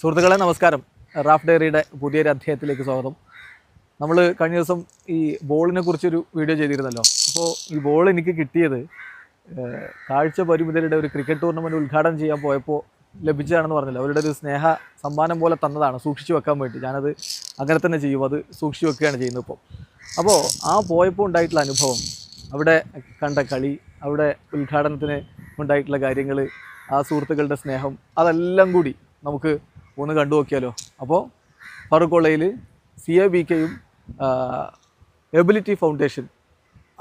സുഹൃത്തുക്കളെ നമസ്കാരം. റാഫ് ഡയറിയുടെ പുതിയൊരു അധ്യായത്തിലേക്ക് സ്വാഗതം. നമ്മൾ കഴിഞ്ഞ ദിവസം ഈ ബോളിനെ കുറിച്ചൊരു വീഡിയോ ചെയ്തിരുന്നല്ലോ. അപ്പോൾ ഈ ബോൾ എനിക്ക് കിട്ടിയത് കാഴ്ച പരിമിതരുടെ ഒരു ക്രിക്കറ്റ് ടൂർണമെന്റ് ഉദ്ഘാടനം ചെയ്യാൻ പോയപ്പോൾ ലഭിച്ചതാണെന്ന് പറഞ്ഞില്ല. അവരുടെ ഒരു സ്നേഹ സമ്മാനം പോലെ തന്നതാണ് സൂക്ഷിച്ചു വെക്കാൻ വേണ്ടി. ഞാനത് അങ്ങനെ തന്നെ ചെയ്യും അത് സൂക്ഷിച്ചു വെക്കുകയാണ് ചെയ്യുന്നത് ഇപ്പോൾ അപ്പോൾ ആ പോയപ്പോൾ ഉണ്ടായിട്ടുള്ള അനുഭവം അവിടെ കണ്ട കളി അവിടെ ഉദ്ഘാടനത്തിന് ഉണ്ടായിട്ടുള്ള കാര്യങ്ങൾ ആ സുഹൃത്തുക്കളുടെ സ്നേഹം അതെല്ലാം കൂടി നമുക്ക് ഒന്ന് കണ്ടു നോക്കിയാലോ? അപ്പോൾ ഫറൂഖ് കോളേജിൽ സി എ ബി കെയും എബിലിറ്റി ഫൗണ്ടേഷൻ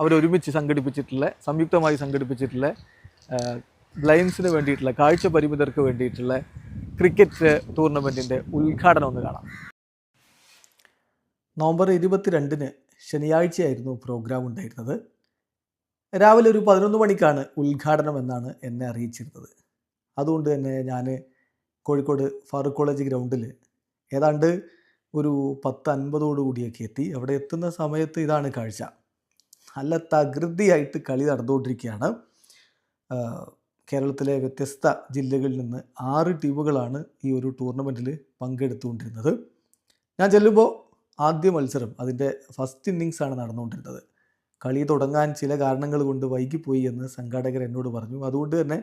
അവരൊരുമിച്ച് സംഘടിപ്പിച്ചിട്ടുള്ള സംയുക്തമായി സംഘടിപ്പിച്ചിട്ടുള്ള ബ്ലൈൻസിന് വേണ്ടിയിട്ടുള്ള കാഴ്ച പരിമിതർക്ക് വേണ്ടിയിട്ടുള്ള ക്രിക്കറ്റ് ടൂർണമെന്റിന്റെ ഉദ്ഘാടനം ഒന്ന് കാണാം. നവംബർ ഇരുപത്തിരണ്ടിന് ശനിയാഴ്ചയായിരുന്നു പ്രോഗ്രാം ഉണ്ടായിരുന്നത്. രാവിലെ ഒരു പതിനൊന്ന് മണിക്കാണ് ഉദ്ഘാടനം എന്നാണ് എന്നെ അറിയിച്ചിരുന്നത്. അതുകൊണ്ട് തന്നെ ഞാൻ കോഴിക്കോട് ഫാറൂഖ് കോളേജ് ഗ്രൗണ്ടിൽ ഏതാണ്ട് ഒരു പത്ത് അൻപതോടു കൂടിയൊക്കെ എത്തി. അവിടെ എത്തുന്ന സമയത്ത് ഇതാണ് കാഴ്ച. നല്ല തകൃതിയായിട്ട് കളി നടന്നുകൊണ്ടിരിക്കുകയാണ്. കേരളത്തിലെ വ്യത്യസ്ത ജില്ലകളിൽ നിന്ന് ആറ് ടീമുകളാണ് ഈ ഒരു ടൂർണമെന്റിൽ പങ്കെടുത്തുകൊണ്ടിരുന്നത്. ഞാൻ ചെല്ലുമ്പോൾ ആദ്യ മത്സരം അതിന്റെ ഫസ്റ്റ് ഇന്നിങ്സ് ആണ് നടന്നുകൊണ്ടിരുന്നത്. കളി തുടങ്ങാൻ ചില കാരണങ്ങൾ കൊണ്ട് വൈകിപ്പോയി എന്ന് സംഘാടകർ എന്നോട് പറഞ്ഞു. അതുകൊണ്ട് തന്നെ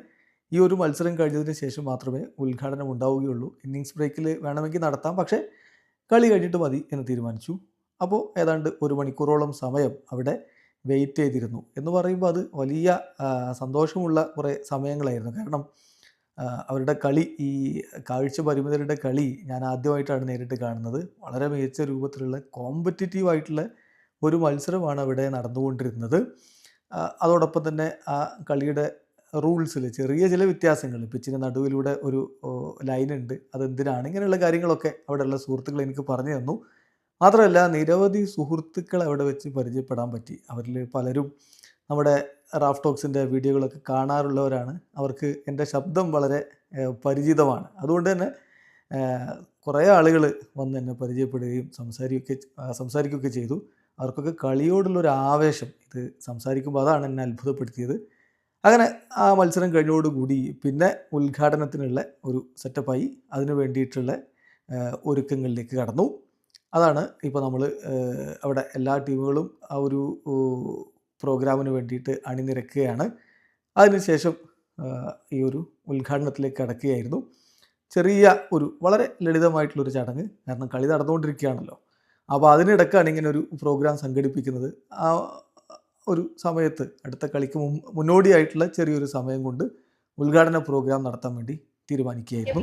ഈ ഒരു മത്സരം കഴിഞ്ഞതിന് ശേഷം മാത്രമേ ഉദ്ഘാടനം ഉണ്ടാവുകയുള്ളൂ. ഇന്നിങ്സ് ബ്രേക്കിൽ വേണമെങ്കിൽ നടത്താം. പക്ഷേ കളി കഴിഞ്ഞിട്ട് മതി എന്ന് തീരുമാനിച്ചു. അപ്പോൾ ഏതാണ്ട് ഒരു മണിക്കൂറോളം സമയം അവിടെ വെയിറ്റ് ചെയ്തിരുന്നു. എന്ന് പറയുമ്പോൾ അത് വലിയ സന്തോഷമുള്ള കുറേ സമയങ്ങളായിരുന്നു. കാരണം അവരുടെ കളി ഈ കാഴ്ച പരിമിതരുടെ കളി ഞാൻ ആദ്യമായിട്ടാണ് നേരിട്ട് കാണുന്നത്. വളരെ മികച്ച രൂപത്തിലുള്ള കോമ്പറ്റിറ്റീവ് ആയിട്ടുള്ള ഒരു മത്സരമാണ് അവിടെ നടന്നുകൊണ്ടിരുന്നത്. അതോടൊപ്പം തന്നെ ആ കളിയുടെ റൂൾസിൽ ചെറിയ ചില വ്യത്യാസങ്ങൾ പിച്ചിന്റെ നടുവിലൂടെ ഒരു ലൈനുണ്ട്. അതെന്തിനാണ് ഇങ്ങനെയുള്ള കാര്യങ്ങളൊക്കെ അവിടെയുള്ള സുഹൃത്തുക്കൾ എനിക്ക് പറഞ്ഞു തന്നു. മാത്രമല്ല നിരവധി സുഹൃത്തുക്കൾ അവിടെ വെച്ച് പരിചയപ്പെടാൻ പറ്റി. അവരിൽ പലരും നമ്മുടെ റാഫ് വീഡിയോകളൊക്കെ കാണാറുള്ളവരാണ്. അവർക്ക് എന്റെ ശബ്ദം വളരെ പരിചിതമാണ്. അതുകൊണ്ട് തന്നെ കുറേ ആളുകൾ വന്ന് എന്നെ പരിചയപ്പെടുകയും സംസാരിക്കുകയൊക്കെ സംസാരിക്കുകയൊക്കെ ചെയ്തു. അവർക്കൊക്കെ കളിയോടുള്ളൊരു ആവേശം ഇത് സംസാരിക്കുമ്പോൾ അതാണ് എന്നെ അത്ഭുതപ്പെടുത്തിയത്. അങ്ങനെ ആ മത്സരം കഴിഞ്ഞോടുകൂടി പിന്നെ ഉദ്ഘാടനത്തിനുള്ള ഒരു സെറ്റപ്പായി അതിന് വേണ്ടിയിട്ടുള്ള ഒരുക്കങ്ങളിലേക്ക് കടന്നു. അതാണ് ഇപ്പോൾ നമ്മൾ അവിടെ എല്ലാ ടീമുകളും ആ ഒരു പ്രോഗ്രാമിന് വേണ്ടിയിട്ട് അണിനിരക്കുകയാണ്. അതിനുശേഷം ഈ ഒരു ഉദ്ഘാടനത്തിലേക്ക് കടക്കുകയായിരുന്നു. ചെറിയ ഒരു വളരെ ലളിതമായിട്ടുള്ളൊരു ചടങ്ങ് കാരണം കളി നടന്നുകൊണ്ടിരിക്കുകയാണല്ലോ. അപ്പോൾ അതിനിടക്കാണ് ഇങ്ങനെ ഒരു പ്രോഗ്രാം സംഘടിപ്പിക്കുന്നത്. ആ ഒരു സമയത്ത് അടുത്ത കളിക്ക് മുന്നോടിയായിട്ടുള്ള ചെറിയൊരു സമയം കൊണ്ട് ഉദ്ഘാടന പ്രോഗ്രാം നടത്താൻ വേണ്ടി തീരുമാനിക്കുകയായിരുന്നു.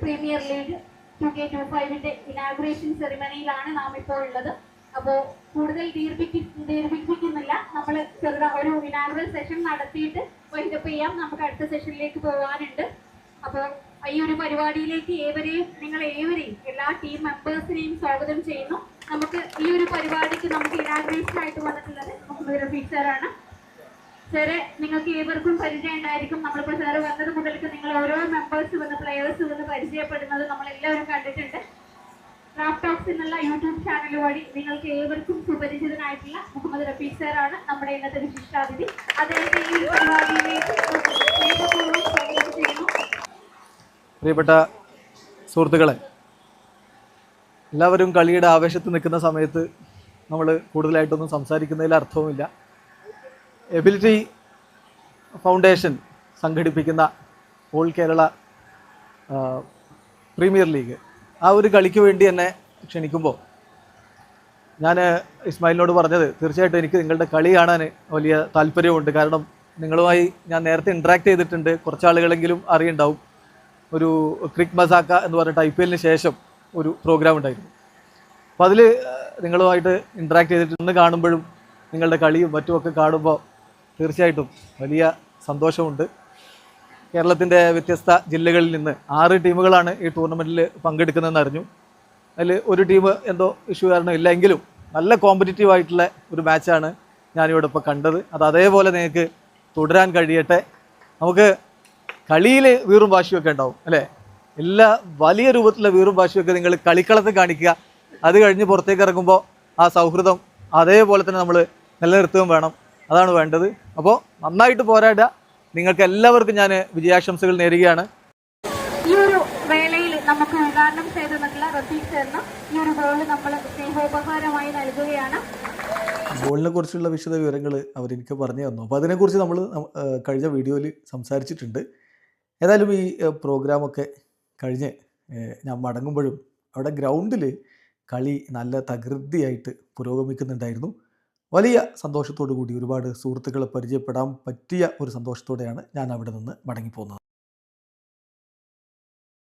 Premier League two K two ഫൈവിന്റെ inauguration സെറിമണിയിലാണ് നാം ഇപ്പോൾ ഉള്ളത്. അപ്പോൾ കൂടുതൽ ദീർഘിപ്പി ദീർഘിപ്പിക്കുന്നില്ല നമ്മൾ ചെറുതാ ഒരു ഇനാഗുറൽ സെഷൻ നടത്തിയിട്ട് വൈൻഡപ്പ് ചെയ്യാം. നമുക്ക് അടുത്ത സെഷനിലേക്ക് പോകാനുണ്ട്. അപ്പോൾ ഈ ഒരു പരിപാടിയിലേക്ക് ഏവരെയും നിങ്ങൾ ഏവരെയും എല്ലാ ടീം മെമ്പേഴ്സിനെയും സ്വാഗതം ചെയ്യുന്നു. നമുക്ക് ഈ ഒരു പരിപാടിക്ക് നമുക്ക് ഇനാഗ്രേഷൻ ആയിട്ട് വന്നിട്ടുള്ളത് മുഹമ്മദ് റഫീഖ് സാറാണ്. സാറെ നിങ്ങൾക്ക് ഏവർക്കും പരിചയം ഉണ്ടായിരിക്കും. നമ്മളിപ്പോൾ സാറ് വന്നത് മുതൽക്ക് നിങ്ങൾ ഓരോ മെമ്പേഴ്സ് വന്ന് പ്ലെയേഴ്സ് വന്ന് പരിചയപ്പെടുന്നത് നമ്മളെല്ലാവരും കണ്ടിട്ടുണ്ട്. ക്രാഫ്റ്റോക്സ് എന്നുള്ള യൂട്യൂബ് ചാനൽ വഴി നിങ്ങൾക്ക് ഏവർക്കും സുപരിചിതനായിട്ടുള്ള മുഹമ്മദ് റഫീഖ് സാറാണ് നമ്മുടെ ഇന്നത്തെ വിശിഷ്ടാതിഥി. അദ്ദേഹത്തെ ഈ ഒരു പരിപാടിയിലേക്ക് പ്രിയപ്പെട്ട സുഹൃത്തുക്കളെ എല്ലാവരും കളിയുടെ ആവേശത്ത് നിൽക്കുന്ന സമയത്ത് നമ്മൾ കൂടുതലായിട്ടൊന്നും സംസാരിക്കുന്നതിൽ അർത്ഥവുമില്ല. എബിലിറ്റി ഫൗണ്ടേഷൻ സംഘടിപ്പിക്കുന്ന ഓൾ കേരള പ്രീമിയർ ലീഗ് ആ ഒരു കളിക്ക് വേണ്ടി എന്നെ ക്ഷണിക്കുമ്പോൾ ഞാൻ ഇസ്മായിലിനോട് പറഞ്ഞത് തീർച്ചയായിട്ടും എനിക്ക് നിങ്ങളുടെ കളി കാണാൻ വലിയ താല്പര്യമുണ്ട് കാരണം നിങ്ങളുമായി ഞാൻ നേരത്തെ ഇൻട്രാക്ട് ചെയ്തിട്ടുണ്ട്. കുറച്ച് ആളുകളെങ്കിലും അറിയുണ്ടാവും. ഒരു ക്രിക് മസാക്ക എന്ന് പറഞ്ഞിട്ട് ഐ പി എല്ലിന് ശേഷം ഒരു പ്രോഗ്രാം ഉണ്ടായിരുന്നു. അപ്പോൾ അതിൽ നിങ്ങളുമായിട്ട് ഇൻട്രാക്ട് ചെയ്തിട്ട് ഇന്ന് കാണുമ്പോഴും നിങ്ങളുടെ കളിയും മറ്റുമൊക്കെ കാണുമ്പോൾ തീർച്ചയായിട്ടും വലിയ സന്തോഷമുണ്ട്. കേരളത്തിന്റെ വ്യത്യസ്ത ജില്ലകളിൽ നിന്ന് ആറ് ടീമുകളാണ് ഈ ടൂർണമെന്റിൽ പങ്കെടുക്കുന്നതെന്ന് അറിഞ്ഞു. അതിൽ ഒരു ടീം എന്തോ ഇഷ്യൂ കാരണം ഇല്ലെങ്കിലും നല്ല കോമ്പറ്റീറ്റീവ് ആയിട്ടുള്ള ഒരു മാച്ചാണ് ഞാനിവിടെ ഇപ്പോൾ കണ്ടത്. അത് അതേപോലെ നിങ്ങൾക്ക് തുടരാൻ കഴിയട്ടെ. നമുക്ക് കളിയിൽ വീറും വാശിയൊക്കെ ഉണ്ടാവും അല്ലേ? എല്ലാ വലിയ രൂപത്തിലുള്ള വീറും വാശിയൊക്കെ നിങ്ങൾ കളിക്കളത്ത് കാണിക്കുക. അത് കഴിഞ്ഞ് പുറത്തേക്ക് ഇറങ്ങുമ്പോൾ ആ സൗഹൃദം അതേപോലെ തന്നെ നമ്മൾ നിലനിർത്തുകയും വേണം. അതാണ് വേണ്ടത്. അപ്പോൾ നന്നായിട്ട് പോരാടുക. നിങ്ങൾക്ക് എല്ലാവർക്കും ഞാൻ വിജയാശംസകൾ നേരുകയാണ്. ഈ നമുക്ക് ഉദ്ഘാടനം ചെയ്ത് റഫീഖ് സാറിന് ഈ ഒരു ബോൾ നമ്മൾ സ്നേഹോപഹാരമായി നൽകുകയാണ്. ബോളിനെ കുറിച്ചുള്ള വിശദ വിവരങ്ങൾ അവരെനിക്ക് പറഞ്ഞു തന്നു. അപ്പോൾ അതിനെക്കുറിച്ച് നമ്മൾ കഴിഞ്ഞ വീഡിയോയിൽ സംസാരിച്ചിട്ടുണ്ട്. ഏതായാലും ഈ പ്രോഗ്രാമൊക്കെ കഴിഞ്ഞ് ഞാൻ മടങ്ങുമ്പോഴും അവിടെ ഗ്രൗണ്ടിൽ കളി നല്ല തകൃതിയായിട്ട് പുരോഗമിക്കുന്നുണ്ടായിരുന്നു. വലിയ സന്തോഷത്തോടു കൂടി ഒരുപാട് സുഹൃത്തുക്കളെ പരിചയപ്പെടാൻ പറ്റിയ ഒരു സന്തോഷത്തോടെയാണ് ഞാൻ അവിടെ നിന്ന് മടങ്ങിപ്പോകുന്നത്